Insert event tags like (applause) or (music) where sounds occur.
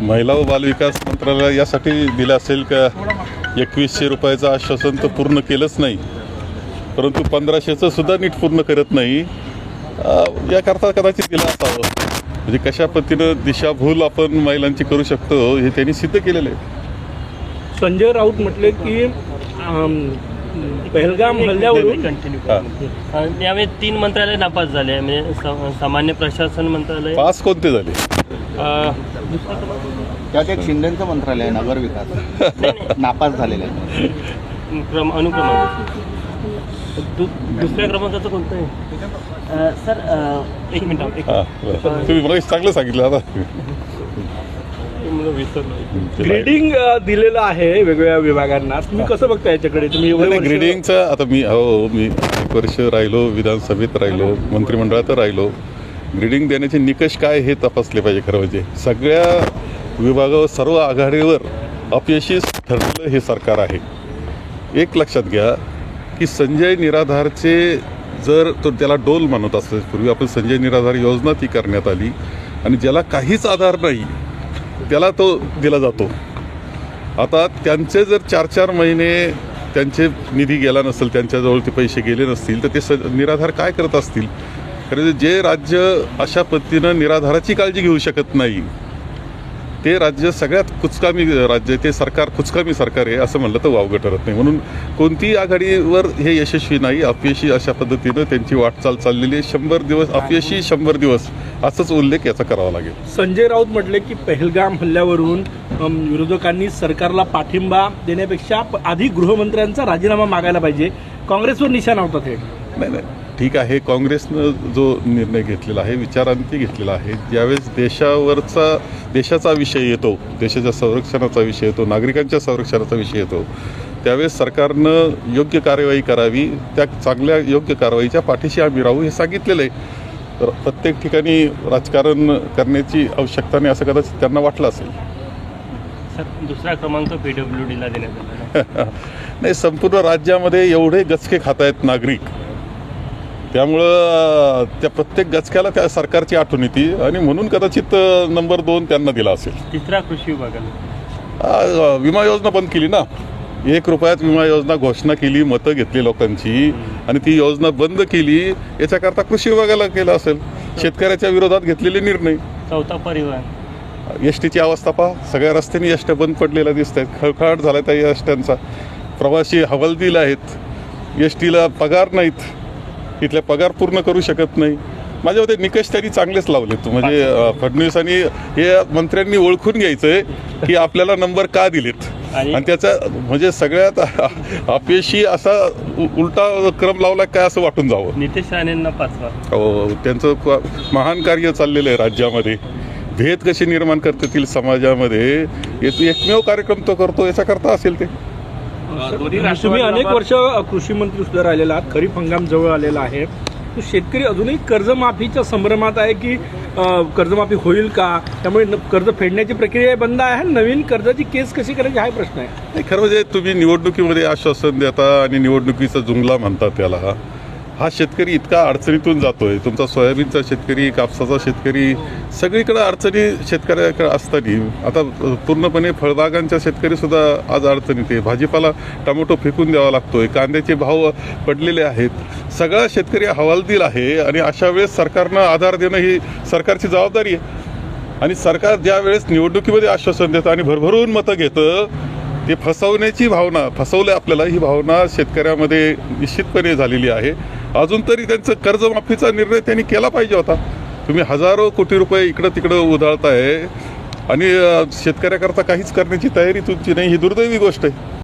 महिला व बालविकास मंत्रालय यासाठी दिलं असेल का एकवीसशे रुपयाचं आश्वासन तर पूर्ण केलंच नाही परंतु पंधराशेचं सुद्धा नीट पूर्ण करत नाही याकरता कदाचित दिलं असावं म्हणजे कशा पद्धतीनं दिशाभूल आपण महिलांची करू शकतो हे त्यांनी सिद्ध केलेलं आहे संजय राऊत म्हटले की पहलगाम हल्ल्यावरून. यावेळी तीन मंत्रालय नापास झाले. म्हणजे सामान्य प्रशासन मंत्रालय पाच कोणते झाले? त्यात एक शिंदेचं मंत्रालय आहे नगर विकास. (laughs) नापास झालेलं आहे. क्रम अनुक्रमांक दु, दुसऱ्या क्रमांकाचं कोणतं आहे? सर एक मिनिट एक हा. तुम्ही मला चांगलं सांगितलं आता. ग्रेडिंग दिलेलं आहे वेगवेगळ्या विभागांना. तुम्ही कसं बघता याच्याकडे? तुम्ही ग्रेडिंगचं आता मी हो मी एक वर्ष राहिलो विधानसभेत राहिलो मंत्रिमंडळात राहिलो. ग्रेडिंग देण्याचे निकष काय हे तपासले पाहिजे खरं म्हणजे. सगळ्या विभागावर सर्व आघाडीवर अपयशी ठरलेलं हे सरकार आहे. एक लक्षात घ्या की संजय निराधारचे जर तो त्याला डोल मानत असेल पूर्वी आपण संजय निराधार योजना ती करण्यात आली आणि ज्याला काहीच आधार नाही त्याला तो दिला जातो. आता त्यांचे जर चार चार महिने त्यांचे निधी गेला नसेल त्यांच्याजवळ ते पैसे गेले नसतील तर ते स निराधार काय करत असतील? खरं तर जे राज्य अशा पद्धतीनं निराधाराची काळजी घेऊ शकत नाही ते राज्य सगळ्यात कुचकामी राज्य आहे ते सरकार कुचकामी सरकार आहे असं म्हणलं तर वावगं ठरत नाही. म्हणून कोणतीही आघाडीवर हे यशस्वी नाही अपयशी अशा पद्धतीनं त्यांची वाटचाल चाललेली आहे. शंभर दिवस अपयशी शंभर दिवस असाच उल्लेख याचा करावा लागेल. संजय राऊत म्हटले की पहलगाम हल्ल्यावरून विरोधकांनी सरकारला पाठिंबा देण्यापेक्षा आधी गृहमंत्र्यांचा राजीनामा मागायला पाहिजे. काँग्रेसवर निशाणा होता थेट नाही नाही. ठीक आहे काँग्रेसनं जो निर्णय घेतलेला आहे विचारांती घेतलेला आहे ज्यावेळेस देशावरचा देशाचा विषय येतो देशाच्या संरक्षणाचा विषय येतो नागरिकांच्या संरक्षणाचा विषय येतो त्यावेळेस सरकारनं योग्य कार्यवाही करावी त्या चांगल्या योग्य कारवाईच्या पाठीशी आम्ही राहू हे सांगितलेलं आहे. तर प्रत्येक ठिकाणी राजकारण करण्याची आवश्यकता नाही असं कदाचित त्यांना वाटलं असेल. सर दुसरा क्रमांक पी डब्ल्यू डीला देण्यात आला (laughs) नाही संपूर्ण राज्यामध्ये एवढे गचके खात आहेत नागरिक. त्यामुळं त्या प्रत्येक गचक्याला त्या सरकारची आठवण येते. आणि म्हणून कदाचित नंबर दोन त्यांना दिला असेल. तिसरा कृषी विभागाला. विमा योजना बंद केली ना? एक रुपयात विमा योजना घोषणा केली मतं घेतली लोकांची. आणि ती योजना बंद केली याच्याकरता कृषी विभागाला केलं असेल. शेतकऱ्याच्या विरोधात घेतलेले निर्णय. चौथा परिवहन एस टीची अवस्था पहा. सगळ्या रस्त्यांनी एस ट्या बंद पडलेल्या दिसत आहेत खळखळाट झाला त्या एस ट्यांचा प्रवासी हवालदिल आहेत. एस टीला पगार नाहीत. इथले पगार पूर्ण करू शकत नाही. माझ्या मते निकष त्यांनी चांगलेच लावलेत. म्हणजे फडणवीसांनी हे मंत्र्यांनी ओळखून घ्यायचंय की आपल्याला नंबर का दिलेत. आणि- त्याचा म्हणजे सगळ्यात अपयशी असा उलटा क्रम लावला काय असं वाटून जावं? नितेश राणेंना पाचवा. हो त्यांचं महान कार्य चाललेलं आहे राज्यामध्ये. भेद कसे निर्माण करता येतील समाजामध्ये? याचं एकमेव कार्यक्रम तो करतो याच्याकरता असेल ते. तुम्ही अनेक वर्ष कृषी मंत्री सुद्धा राहिलेला आहात खरीप हंगाम जवळ आलेला आहे. तो शेतकरी अजूनही कर्जमाफीच्या संभ्रमात आहे की कर्जमाफी होईल का? त्यामुळे कर्ज फेडण्याची प्रक्रिया बंद आहे नवीन कर्जाची केस कशी करायची हा प्रश्न आहे. नाही खरं म्हणजे तुम्ही निवडणुकीमध्ये आश्वासन देता आणि निवडणुकीचा जुंगला म्हणता त्याला. हा शेतकरी इतका अडचणीतून जातोय. तुमचा सोयाबीनचा शेतकरी कापसाचा शेतकरी सगळीकडे अडचणी शेतकऱ्याकडे असताना आता पूर्णपणे फळबागांच्या शेतकरी सुद्धा आज अडचणीत आहे. भाजीपाला टोमॅटो फेकून द्यावा लागतोय. कांद्याचे भाव पडलेले आहेत. सगळा शेतकरी हवालदिल आहे आणि अशा वेळेस सरकारनं आधार देणं ही सरकारची जबाबदारी आहे. आणि सरकार ज्या वेळेस निवडणुकीमध्ये आश्वासन देतं आणि भरभरून मतं घेतं ते फसवण्याची भावना फसवलं आपल्याला ही भावना शेतकऱ्यामध्ये निश्चितपणे झालेली आहे. अजून तरी त्यांचं कर्जमाफीचा निर्णय त्यांनी केला पाहिजे होता. तुम्ही हजारो कोटी रुपये इकडं तिकडं उधळताय आणि शेतकऱ्याकरता काहीच करण्याची तयारी तुमची नाही ही दुर्दैवी गोष्ट आहे.